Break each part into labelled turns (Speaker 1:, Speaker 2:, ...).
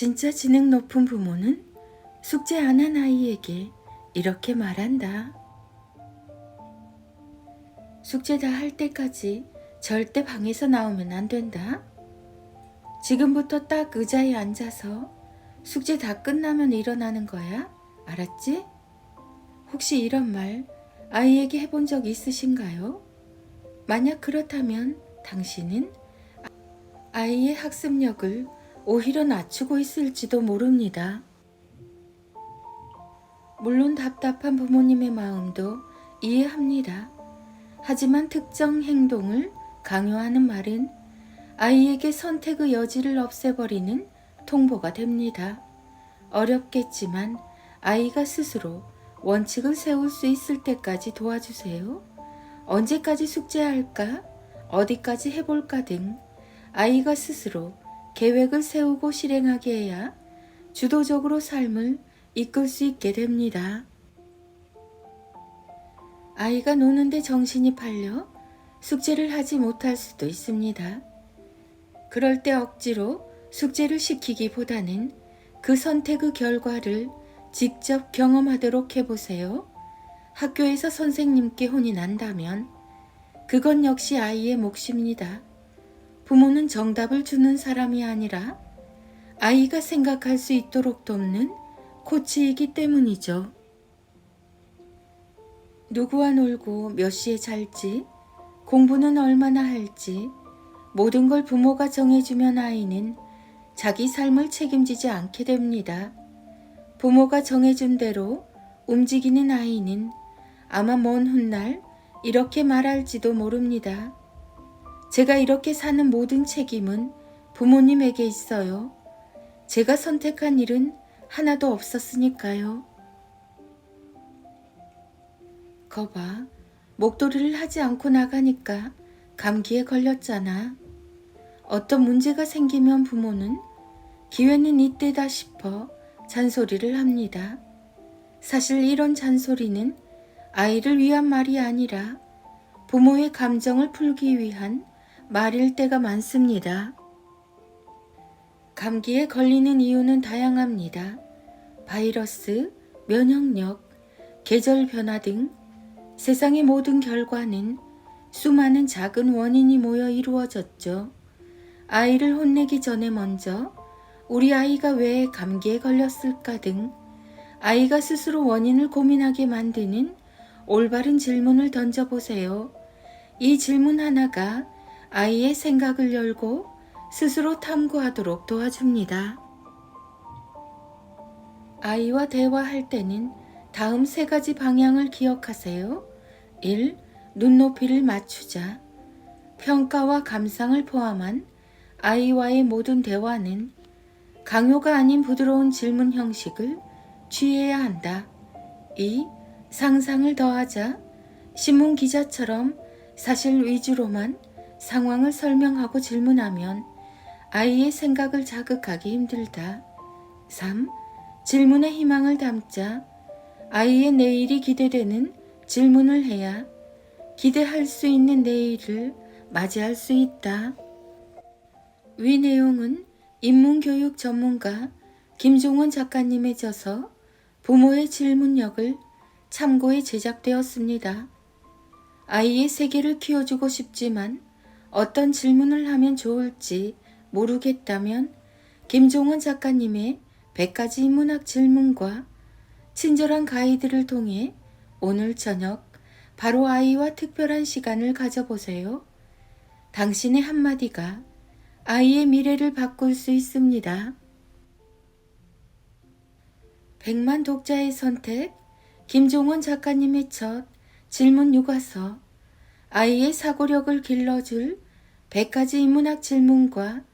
Speaker 1: 진짜 지능 높은 부모는 숙제 안 한 아이에게 이렇게 말한다. 숙제 다 할 때까지 절대 방에서 나오면 안 된다. 지금부터 딱 의자에 앉아서 숙제 다 끝나면 일어나는 거야. 알았지? 혹시 이런 말 아이에게 해본 적 있으신가요? 만약 그렇다면 당신은 아이의 학습력을 오히려 낮추고 있을지도 모릅니다. 물론 답답한 부모님의 마음도 이해합니다. 하지만 특정 행동을 강요하는 말은 아이에게 선택의 여지를 없애버리는 통보가 됩니다. 어렵겠지만 아이가 스스로 원칙을 세울 수 있을 때까지 도와주세요. 언제까지 숙제할까? 어디까지 해볼까 등 아이가 스스로 계획을 세우고 실행하게 해야 주도적으로 삶을 이끌 수 있게 됩니다. 아이가 노는데 정신이 팔려 숙제를 하지 못할 수도 있습니다. 그럴 때 억지로 숙제를 시키기보다는 그 선택의 결과를 직접 경험하도록 해보세요. 학교에서 선생님께 혼이 난다면 그건 역시 아이의 몫입니다. 부모는 정답을 주는 사람이 아니라 아이가 생각할 수 있도록 돕는 코치이기 때문이죠. 누구와 놀고 몇 시에 잘지, 공부는 얼마나 할지, 모든 걸 부모가 정해주면 아이는 자기 삶을 책임지지 않게 됩니다. 부모가 정해준 대로 움직이는 아이는 아마 먼 훗날 이렇게 말할지도 모릅니다. 제가 이렇게 사는 모든 책임은 부모님에게 있어요. 제가 선택한 일은 하나도 없었으니까요. 거봐, 목도리를 하지 않고 나가니까 감기에 걸렸잖아. 어떤 문제가 생기면 부모는 기회는 이때다 싶어 잔소리를 합니다. 사실 이런 잔소리는 아이를 위한 말이 아니라 부모의 감정을 풀기 위한 말일 때가 많습니다. 감기에 걸리는 이유는 다양합니다. 바이러스, 면역력, 계절 변화 등 세상의 모든 결과는 수많은 작은 원인이 모여 이루어졌죠. 아이를 혼내기 전에 먼저 우리 아이가 왜 감기에 걸렸을까 등 아이가 스스로 원인을 고민하게 만드는 올바른 질문을 던져보세요. 이 질문 하나가 아이의 생각을 열고 스스로 탐구하도록 도와줍니다. 아이와 대화할 때는 다음 세 가지 방향을 기억하세요. 1. 눈높이를 맞추자. 평가와 감상을 포함한 아이와의 모든 대화는 강요가 아닌 부드러운 질문 형식을 취해야 한다. 2. 상상을 더하자. 신문 기자처럼 사실 위주로만 상황을 설명하고 질문하면 아이의 생각을 자극하기 힘들다. 3. 질문에 희망을 담자. 아이의 내일이 기대되는 질문을 해야 기대할 수 있는 내일을 맞이할 수 있다. 위 내용은 인문교육 전문가 김종원 작가님의 저서 부모의 질문력을 참고해 제작되었습니다. 아이의 세계를 키워주고 싶지만 어떤 질문을 하면 좋을지 모르겠다면 김종원 작가님의 100가지 인문학 질문과 친절한 가이드를 통해 오늘 저녁 바로 아이와 특별한 시간을 가져보세요. 당신의 한마디가 아이의 미래를 바꿀 수 있습니다. 100만 독자의 선택, 김종원 작가님의 첫 질문 육아서, 아이의 사고력을 길러줄 100가지 인문학 질문과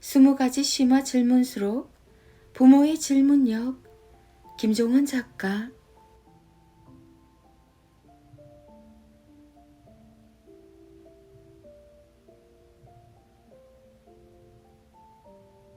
Speaker 1: 20가지 심화 질문수록 부모의 질문력, 김종원 작가,